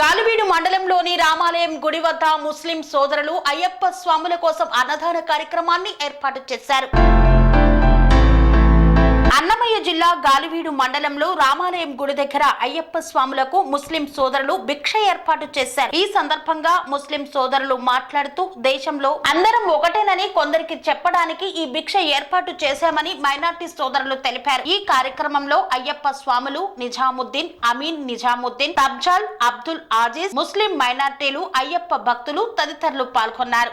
గాలివీడు మండలంలోని రామాలయం గుడి వద్ద ముస్లిం సోదరులు అయ్యప్ప స్వాముల కోసం అన్నదాన కార్యక్రమాన్ని ఏర్పాటు చేశారు. అన్నమయ్య జిల్లా గాలివీడు మండలంలో రామాలయం గుడి దగ్గర అయ్యప్ప స్వాములకు ముస్లిం సోదరులు భిక్ష ఏర్పాటు చేశారు. ఈ సందర్భంగా ముస్లిం సోదరులు మాట్లాడుతూ దేశంలో అందరం ఒకటేనని కొందరికి చెప్పడానికి ఈ భిక్ష ఏర్పాటు చేశామని మైనార్టీ సోదరులు తెలిపారు. ఈ కార్యక్రమంలో అయ్యప్ప స్వాములు నిజాముద్దీన్ అమీన్ నిజాముద్దీన్ తబ్జాల్ అబ్దుల్ ఆజీజ్ ముస్లిం మైనార్టీలు అయ్యప్ప భక్తులు తదితరులు పాల్గొన్నారు.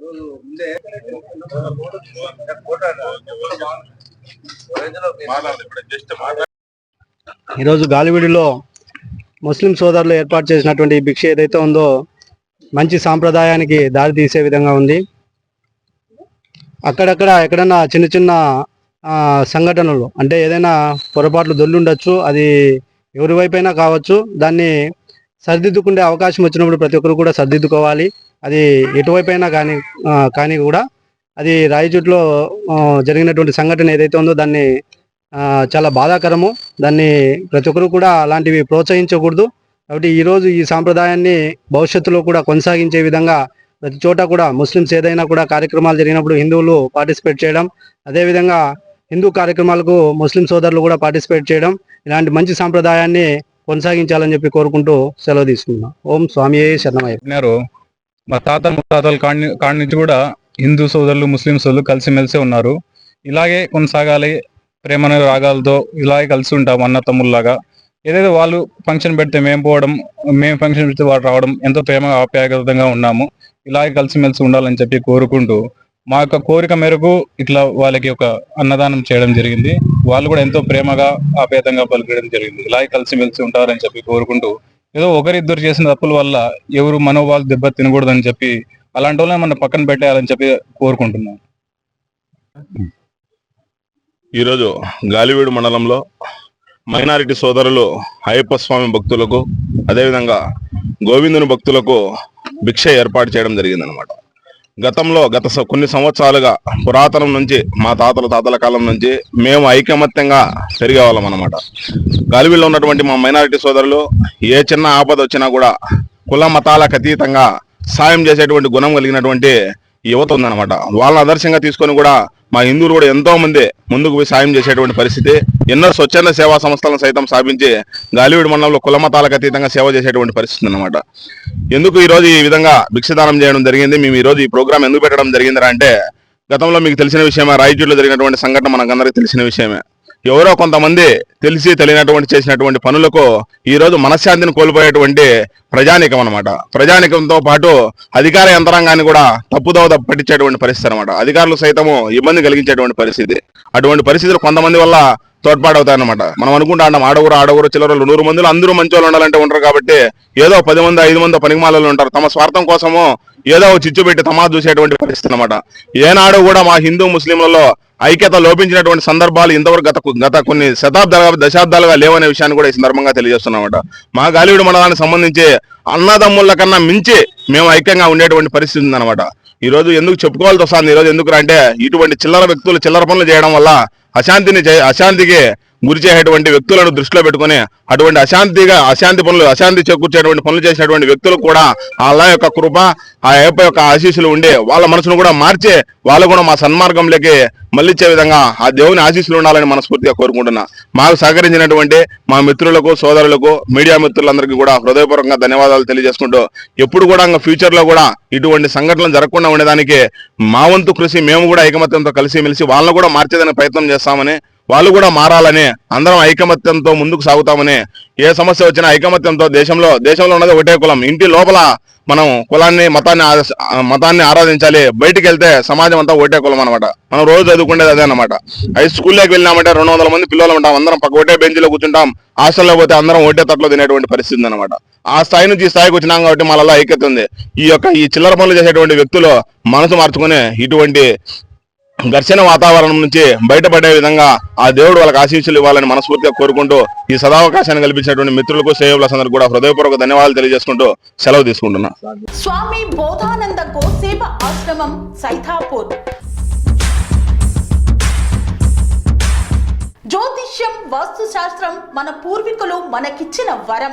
ముందే ఈరోజు గాలివీడిలో ముస్లిం సోదరులు ఏర్పాటు చేసినటువంటి ఈ భిక్ష ఏదైతే ఉందో మంచి సాంప్రదాయానికి దారి తీసే విధంగా ఉంది. అక్కడక్కడ ఎక్కడన్నా చిన్న చిన్న సంఘటనలు అంటే ఏదైనా పొరపాట్లు దొల్లుండొచ్చు అది ఎవరి వైపైనా కావచ్చు దాన్ని సరిదిద్దుకునే అవకాశం వచ్చినప్పుడు ప్రతి ఒక్కరు కూడా సరిదిద్దుకోవాలి. అది ఎటువైపైనా కానీ కానీ కూడా అది రాయచోట్లో జరిగినటువంటి సంఘటన ఏదైతే ఉందో దాన్ని చాలా బాధాకరము. దాన్ని ప్రతి ఒక్కరు కూడా అలాంటివి ప్రోత్సహించకూడదు. కాబట్టి ఈరోజు ఈ సాంప్రదాయాన్ని భవిష్యత్తులో కూడా కొనసాగించే విధంగా ప్రతి చోట కూడా ముస్లిమ్స్ ఏదైనా కూడా కార్యక్రమాలు జరిగినప్పుడు హిందువులు పార్టిసిపేట్ చేయడం అదేవిధంగా హిందూ కార్యక్రమాలకు ముస్లిం సోదరులు కూడా పార్టిసిపేట్ చేయడం ఇలాంటి మంచి సాంప్రదాయాన్ని కొనసాగించాలని చెప్పి కోరుకుంటూ సెలవు తీసుకున్నాం ఓం స్వామి శరణమయ్యారు చెప్పినారు మా తాత ముత్తాతల కాడి కాడి నుంచి కూడా హిందూ సోదరులు ముస్లిం సోదరులు కలిసిమెలిసి ఉన్నారు. ఇలాగే కొనసాగాలి ప్రేమ రాగాలతో ఇలాగే కలిసి ఉంటాం అన్న తమ్ముళ్ళలాగా. ఏదైతే వాళ్ళు ఫంక్షన్ పెడితే మేము పోవడం మేము ఫంక్షన్ పెడితే వాళ్ళు రావడం ఎంతో ప్రేమ ఆప్యాయతంగా ఉన్నాము. ఇలాగే కలిసిమెలిసి ఉండాలని చెప్పి కోరుకుంటూ మా యొక్క కోరిక మేరకు ఇట్లా వాళ్ళకి ఒక అన్నదానం చేయడం జరిగింది. వాళ్ళు కూడా ఎంతో ప్రేమగా అభేదంగా పలికడం జరిగింది. ఇలా కలిసిమెలిసి ఉంటారని చెప్పి కోరుకుంటూ ఏదో ఒకరిద్దరు చేసిన తప్పుల వల్ల ఎవరు మనోభావాలు దెబ్బ తినకూడదని చెప్పి అలాంటి వాళ్ళని మన పక్కన పెట్టేయాలని చెప్పి కోరుకుంటున్నాం. ఈరోజు గాలివీడు మండలంలో మైనారిటీ సోదరులు అయ్యప్ప స్వామి భక్తులకు అదేవిధంగా గోవిందుని భక్తులకు భిక్ష ఏర్పాటు చేయడం జరిగిందనమాట గతంలో గత స- కొన్ని సంవత్సరాలుగా పురాతనం నుంచి మా తాతల తాతల కాలం నుంచి మేము ఐకమత్యంగా పెరిగేవాళ్ళం అనమాట గాలివీడులో ఉన్నటువంటి మా మైనారిటీ సోదరులు ఏ చిన్న ఆపద వచ్చినా కూడా కుల మతాలకు అతీతంగా సాయం చేసేటువంటి గుణం కలిగినటువంటి యువత ఉందన్నమాట. వాళ్ళని ఆదర్శంగా తీసుకొని కూడా మా హిందువులు కూడా ఎంతో మంది ముందుకు పోయి సాయం చేసేటువంటి పరిస్థితి. ఎన్నో స్వచ్ఛంద సేవా సంస్థలను సైతం స్థాపించి గాలివీడు మండలంలో కులమతాలకు అతీతంగా సేవ చేసేటువంటి పరిస్థితి అన్నమాట. ఎందుకు ఈ రోజు ఈ విధంగా భిక్షదానం చేయడం జరిగింది? మేము ఈ రోజు ఈ ప్రోగ్రామ్ ఎందుకు పెట్టడం జరిగిందిరా అంటే గతంలో మీకు తెలిసిన విషయమే రాయచూరులో జరిగినటువంటి సంఘటన మనకందరికీ తెలిసిన విషయమే. ఎవరో కొంతమంది తెలిసి తెలియనటువంటి చేసినటువంటి పనులకు ఈ రోజు మనశ్శాంతిని కోల్పోయేటువంటి ప్రజానికం అనమాట ప్రజానికంతో పాటు అధికార యంత్రాంగాన్ని కూడా తప్పుదోవ పట్టించేటువంటి పరిస్థితి అనమాట అధికారులు సైతము ఇబ్బంది కలిగించేటువంటి పరిస్థితి. అటువంటి పరిస్థితులు కొంతమంది వల్ల తోడ్పాటవుతాయన్నమాట. మనం అనుకుంటాం ఆడగురు ఆడగురు చిల్లరలు నూరు మందిలో అందరూ మంచి వాళ్ళు ఉండాలంటే ఉంటారు కాబట్టి ఏదో పది మంది ఐదు మంది పనికిమాలలో ఉంటారు. తమ స్వార్థం కోసము ఏదో చిచ్చు పెట్టి తమా చూసేటువంటి పరిస్థితి అనమాట ఏనాడు కూడా మా హిందూ ముస్లింలలో ఐక్యత లోపించినటువంటి సందర్భాలు ఇంతవరకు గత గత కొన్ని శతాబ్దాలుగా దశాబ్దాలుగా లేవనే విషయాన్ని కూడా ఈ సందర్భంగా తెలియజేస్తున్నామట. మా గాలివీడు మండలానికి సంబంధించి అన్నదమ్ముల కన్నా మించి మేము ఐక్యంగా ఉండేటువంటి పరిస్థితి ఉందన్నమాట. ఈ రోజు ఎందుకు చెప్పుకోవాల్సి వస్తుంది? ఈ రోజు ఎందుకు అంటే ఇటువంటి చిల్లర వ్యక్తులు చిల్లర పనులు చేయడం వల్ల అశాంతిని అశాంతికి గురి చేసేటువంటి వ్యక్తులను దృష్టిలో పెట్టుకుని అటువంటి అశాంతిగా అశాంతి పనులు అశాంతి చేకూర్చేటువంటి పనులు చేసినటువంటి వ్యక్తులు కూడా అల్లా యొక్క కృప ఆ యొక్క ఆశీస్సులు ఉండి వాళ్ళ మనసును కూడా మార్చే వాళ్ళు కూడా మా సన్మార్గంలోకి మళ్ళించే విధంగా ఆ దేవుని ఆశీస్సులు ఉండాలని మనస్ఫూర్తిగా కోరుకుంటున్నా. మాకు సహకరించినటువంటి మా మిత్రులకు సోదరులకు మీడియా మిత్రులందరికీ కూడా హృదయపూర్వకంగా ధన్యవాదాలు తెలియజేసుకుంటూ ఎప్పుడు కూడా ఇంకా ఫ్యూచర్లో కూడా ఇటువంటి సంఘటనలు జరగకుండా ఉండేదానికి మా వంతు కృషి మేము కూడా ఐకమత్యంతో కలిసి మెలిసి వాళ్ళని కూడా మార్చేదానికి ప్రయత్నం చేస్తామని వాళ్ళు కూడా మారాలని అందరం ఐకమత్యంతో ముందుకు సాగుతామని ఏ సమస్య వచ్చినా ఐకమత్యంతో దేశంలో దేశంలో ఉన్నది ఒకటే కులం. ఇంటి లోపల మనం కులాన్ని మతాన్ని మతాన్ని ఆరాధించాలి. బయటికి వెళ్తే సమాజం అంతా ఒకటే కులం అనమాట మనం రోజు చదువుకునేది అదే అనమాట హై స్కూల్లోకి వెళ్ళినామంటే రెండు వందల మంది పిల్లలు ఉంటాం. అందరం పక్క ఒకటే బెంచ్లో కూర్చుంటాం. హాస్టల్లో పోతే అందరం ఒకటే తట్లో తినేటువంటి పరిస్థితి అనమాట ఆ స్థాయి నుంచి ఈ స్థాయికి వచ్చినాం కాబట్టి మళ్ళీ ఐక్యత ఉంది. ఈ యొక్క ఈ చిల్లర పనులు చేసేటువంటి వ్యక్తులు మనసు మార్చుకుని ఇటువంటి ఘర్షణ వాతావరణం నుంచి బయటపడే విధంగా ఆ దేవుడు వాళ్ళకి ఆశీస్సులు ఇవ్వాలని మనస్ఫూర్తిగా కోరుకుంటూ ఈ సదావకాశాన్ని కల్పించినటువంటి మిత్రులకు సేవలందరికీ కూడా హృదయపూర్వక ధన్యవాదాలు తెలియజేసుకుంటూ సెలవు తీసుకుంటున్నా. స్వామి బోధానంద కోసేప ఆశ్రమం సైతాపూర్. జ్యోతిష్యం వాస్తు శాస్త్రం మన పూర్వీకులు మనకిచ్చిన వరం.